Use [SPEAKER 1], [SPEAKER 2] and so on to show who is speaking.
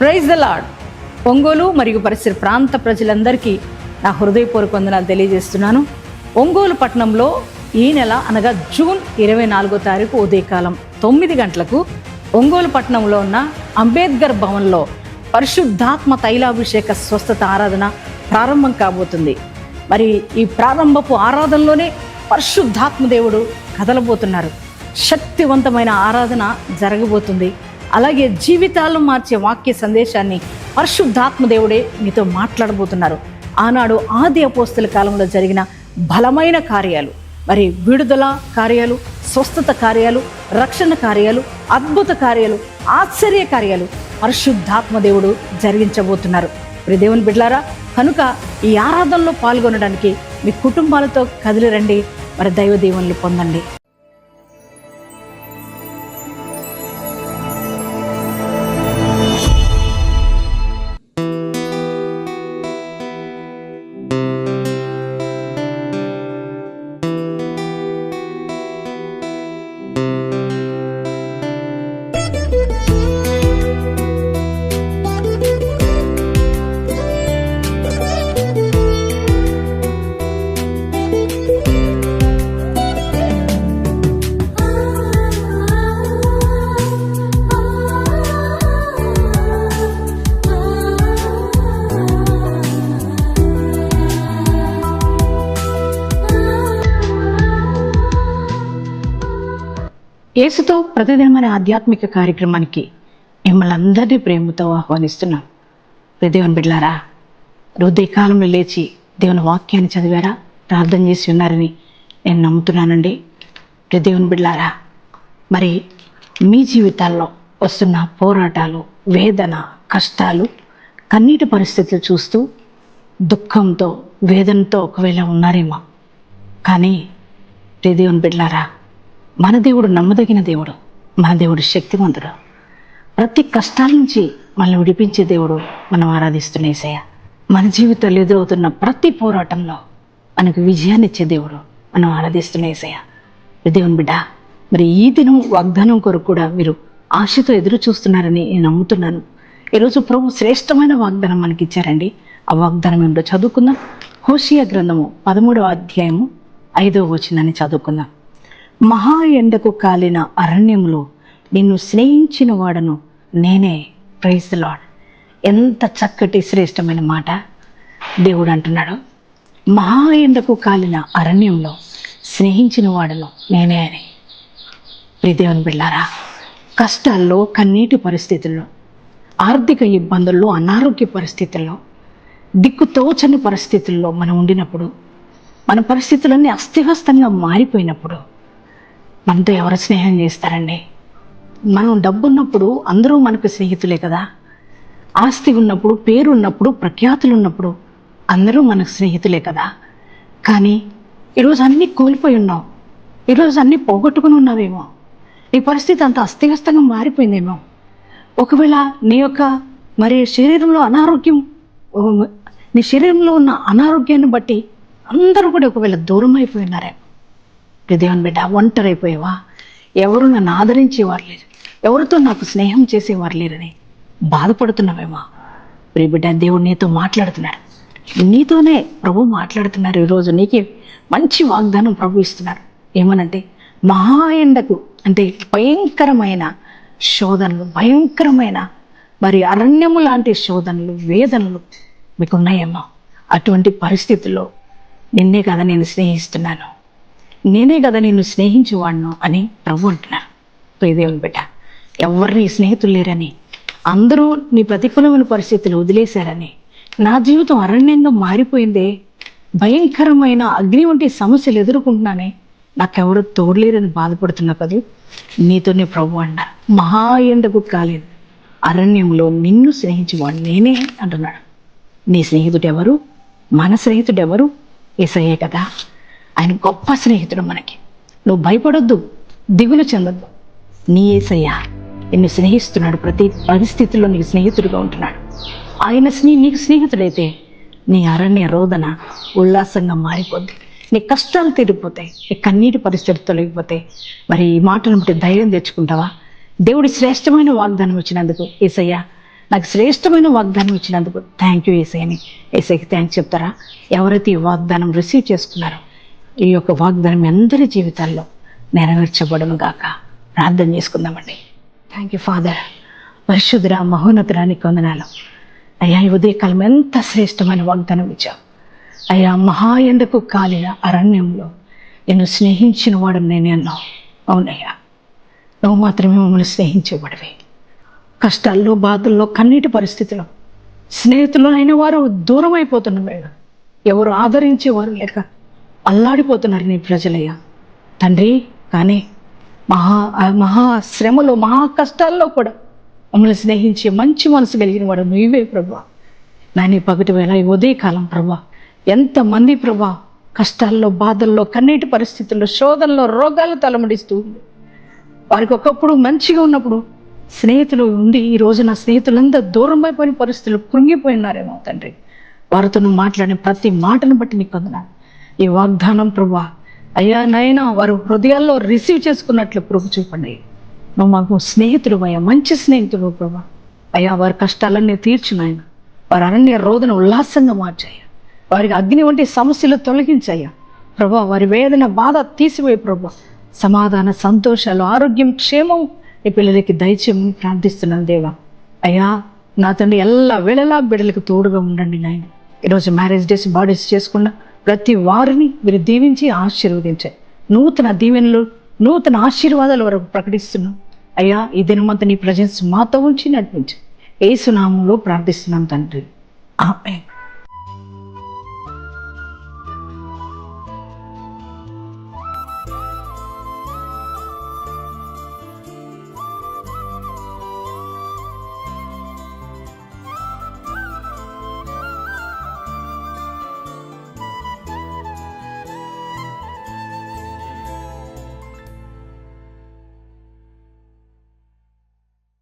[SPEAKER 1] Praise the lord Ongole మరియు పరిసర ప్రాంత ప్రజలందరికీ నా హృదయపూర్వక వందనాలు తెలియజేస్తున్నాను. ఒంగోలు పట్టణంలో ఈ నెల అనగా జూన్ ఇరవై నాలుగో తారీఖు ఉదయకాలం తొమ్మిది గంటలకు ఒంగోలు పట్టణంలో ఉన్న అంబేద్కర్ భవన్లో పరిశుద్ధాత్మ తైలాభిషేక స్వస్థత ఆరాధన ప్రారంభం కాబోతుంది. మరి ఈ ప్రారంభపు ఆరాధనలోనే పరిశుద్ధాత్మ దేవుడు కదలబోతున్నారు. శక్తివంతమైన ఆరాధన జరగబోతుంది. అలాగే జీవితాలను మార్చే వాక్య సందేశాన్ని పరిశుద్ధాత్మ దేవుడే మీతో మాట్లాడబోతున్నారు. ఆనాడు ఆది అపోస్తుల కాలంలో జరిగిన బలమైన కార్యాలు మరి విడుదల కార్యాలు స్వస్థత కార్యాలు రక్షణ కార్యాలు అద్భుత కార్యాలు ఆశ్చర్య కార్యాలు పరిశుద్ధాత్మ దేవుడు జరిగించబోతున్నారు. మరి దేవుని బిడ్లారా కనుక ఈ ఆరాధనలో పాల్గొనడానికి మీ కుటుంబాలతో కదిలిరండి మరి దైవ దీవెనలు పొందండి. యేసుతో ప్రతిదినమైన ఆధ్యాత్మిక కార్యక్రమానికి మిమ్మల్ని అందరినీ ప్రేమతో ఆహ్వానిస్తున్నాం. దేవుని బిడ్లారా హృదయకాలంలో లేచి దేవుని వాక్యాన్ని చదివారా? ప్రార్థన చేసి ఉన్నారని నేను నమ్ముతున్నానండి. దేవుని బిడ్లారా మరి మీ జీవితాల్లో వస్తున్న పోరాటాలు వేదన కష్టాలు కన్నీటి పరిస్థితులు చూస్తూ దుఃఖంతో వేదనతో ఒకవేళ ఉన్నారేమో. కానీ ప్రియ దేవుని బిడ్లారా మన దేవుడు నమ్మదగిన దేవుడు మన దేవుడు శక్తివంతుడు. ప్రతి కష్టాల నుంచి మనల్ని విడిపించే దేవుడు మనం ఆరాధిస్తున్నేసయ్య మన జీవితంలో ఎదురవుతున్న ప్రతి పోరాటంలో మనకు విజయాన్ని ఇచ్చే దేవుడు మనం ఆరాధిస్తున్నేసయ్య దేవుని బిడ్డ మరి ఈ దినం వాగ్దానం కొరకు కూడా మీరు ఆశతో ఎదురు చూస్తున్నారని నేను నమ్ముతున్నాను. ఈరోజు ప్రభు శ్రేష్టమైన వాగ్దానం మనకి ఇచ్చారండి. ఆ వాగ్దానం ఏంటో చదువుకుందాం. హోషియా గ్రంథము పదమూడవ అధ్యాయము ఐదవ వచనాన్ని చదువుకుందాం. మహా ఎండకు కాలిన అరణ్యంలో నిన్ను స్నేహించిన వాడను నేనే. ప్రైజ్ లాడ్ ఎంత చక్కటి శ్రేష్టమైన మాట దేవుడు అంటున్నాడు. మహా ఎండకు కాలిన అరణ్యంలో స్నేహించిన వాడను నేనే అని. ప్రిదేవుని బిళ్ళారా కష్టాల్లో కన్నీటి పరిస్థితుల్లో ఆర్థిక ఇబ్బందుల్లో అనారోగ్య పరిస్థితుల్లో దిక్కుతోచని పరిస్థితుల్లో మనం ఉండినప్పుడు మన పరిస్థితులన్నీ అస్తవ్యస్తంగా మారిపోయినప్పుడు మనతో ఎవరు స్నేహం చేస్తారండి? మనం డబ్బు ఉన్నప్పుడు అందరూ మనకు స్నేహితులే కదా. ఆస్తి ఉన్నప్పుడు పేరు ఉన్నప్పుడు ప్రఖ్యాతులు ఉన్నప్పుడు అందరూ మనకు స్నేహితులే కదా. కానీ ఈరోజు అన్నీ కోల్పోయి ఉన్నావు ఈరోజు అన్నీ పోగొట్టుకుని ఉన్నావేమో నీ పరిస్థితి అంత అస్తవ్యస్తంగా మారిపోయిందేమో. ఒకవేళ నీ యొక్క మరి శరీరంలో అనారోగ్యం నీ శరీరంలో ఉన్న అనారోగ్యాన్ని బట్టి అందరూ కూడా ఒకవేళ దూరం అయిపోయినారేమో దేవుని బిడ్డ ఒంటరైపోయావా? ఎవరు నన్ను ఆదరించేవారు లేరు. ఎవరితో నాకు స్నేహం చేసేవారు లేరని బాధపడుతున్నావేమో. ప్రియ బిడ్డ దేవుడు నీతో మాట్లాడుతున్నాడు. నీతోనే ప్రభు మాట్లాడుతున్నారు ఈరోజు. నీకే మంచి వాగ్దానం ప్రభు ఇస్తున్నారు. ఏమనంటే మహా ఎండకు అంటే భయంకరమైన శోధనలు భయంకరమైన మరి అరణ్యము లాంటి శోధనలు వేదనలు మీకున్నాయేమో. అటువంటి పరిస్థితుల్లో నిన్నే కదా నేను స్నేహిస్తున్నాను. నేనే కదా నిన్ను స్నేహించేవాడిను అని ప్రభు అంటున్నారు. ప్రియదేవుని బిడ్డ ఎవరిని స్నేహితులు లేరని అందరూ నీ ప్రతికూలమైన పరిస్థితులు వదిలేశారని నా జీవితం అరణ్యంగా మారిపోయిందే భయంకరమైన అగ్ని వంటి సమస్యలు ఎదుర్కొంటున్నానే నాకెవరు తోడలేరని బాధపడుతున్నా కదా? నీతోనే ప్రభు అన్న మహా ఎండకు కాలేదు. అరణ్యంలో నిన్ను స్నేహించేవాడు నేనే అంటున్నాడు. నీ స్నేహితుడు ఎవరు? మన స్నేహితుడు ఎవరు? ఏసయ్యే కదా. ఆయన గొప్ప స్నేహితుడు మనకి. నువ్వు భయపడొద్దు దిగులు చెందొద్దు. నీ ఏసయ్యా నిన్ను స్నేహిస్తున్నాడు ప్రతి పరిస్థితుల్లో నీకు స్నేహితుడిగా ఉంటున్నాడు. ఆయన స్నే నీకు స్నేహితుడైతే నీ అరణ్య రోదన ఉల్లాసంగా మారిపోద్ది. నీ కష్టాలు తీరిపోతాయి నీ కన్నీటి పరిస్థితులు తొలగిపోతాయి. మరి ఈ మాటను బట్టి ధైర్యం తెచ్చుకుంటావా? దేవుడి శ్రేష్టమైన వాగ్దానం ఇచ్చినందుకు ఏసయ్య నాకు శ్రేష్టమైన వాగ్దానం ఇచ్చినందుకు థ్యాంక్ యూ ఏసయ్యని. ఏసయ్యకి థ్యాంక్స్ చెప్తారా? ఎవరైతే ఈ వాగ్దానం రిసీవ్ చేసుకున్నారో ఈ యొక్క వాగ్దానం అందరి జీవితాల్లో నెరవేర్చబడము గాక. ప్రార్థన చేసుకుందామండి. థ్యాంక్ యూ ఫాదర్ పరిశుద్ధుర మహోన్నతురానికి వందనాలు. అయ్యా ఈ ఉదయకాలం ఎంత శ్రేష్టమైన వాగ్దానం ఇచ్చావు. అయ్యా మహా ఎండకు కాలిన అరణ్యంలో నేను స్నేహించిన వాడు నేనే అన్నావు. అవునయ్యా నువ్వు మాత్రమే మమ్మల్ని స్నేహించేవాడివి. కష్టాల్లో బాధల్లో కన్నీటి పరిస్థితిలో స్నేహితులు అయిన వారు దూరం అయిపోతున్నారు ఎవరు ఆదరించేవారు లేక అల్లాడిపోతున్నారు నీ ప్రజలయ్యా. తండ్రి కానీ మహా మహా శ్రమలో మహా కష్టాల్లో కూడా మమ్మల్ని స్నేహించే మంచి మనసు కలిగిన వాడు నువ్వే ప్రభా. నాని పగటి వేళ ఈ ఉదయకాలం ప్రభా ఎంతమంది ప్రభా కష్టాల్లో బాధల్లో కన్నీటి పరిస్థితుల్లో శోధనలో రోగాలు తలముడిస్తూ ఉంది వారికి ఒకప్పుడు మంచిగా ఉన్నప్పుడు స్నేహితులు ఉండి ఈ రోజు నా స్నేహితులంతా దూరం అయిపోయిన పరిస్థితులు కృంగిపోయినారేమో తండ్రి. వారితో నువ్వు మాట్లాడిన ప్రతి మాటను బట్టి నీకు ఈ వాగ్దానం ప్రభా. అయ్యా నైనా వారు హృదయాల్లో రిసీవ్ చేసుకున్నట్లు ప్రభు చూపండి. నువ్వు మాకు స్నేహితుడు అయ్యా మంచి స్నేహితుడు ప్రభా. అయ్యా వారి కష్టాలన్నీ తీర్చు నాయన. వారి అరణ్య రోదన ఉల్లాసంగా మార్చాయ్యా. వారికి అగ్ని వంటి సమస్యలు తొలగించాయ్యా. ప్రభా వారి వేదన బాధ తీసివే ప్రభా. సమాధాన సంతోషాలు ఆరోగ్యం క్షేమం ఈ పిల్లలకి దయచేయమని ప్రార్థిస్తున్నాను దేవా. అయ్యా నా తండ్రి ఎల్ల వేళలా బిడ్డలకు తోడుగా ఉండండి నాయన. ఈరోజు మ్యారేజ్ డేస్ బాడీస్ చేసుకున్న ప్రతి వారిని మీరు దీవించి ఆశీర్వదించారు నూతన దీవెనలు నూతన ఆశీర్వాదాలు వరకు ప్రకటిస్తున్నాం. అయ్యా ఈ దినమంతా నీ ప్రజెన్స్ మాతో ఉంచి నడిపించు ఏసునామంలో ప్రార్థిస్తున్నాం తండ్రి. ఆమె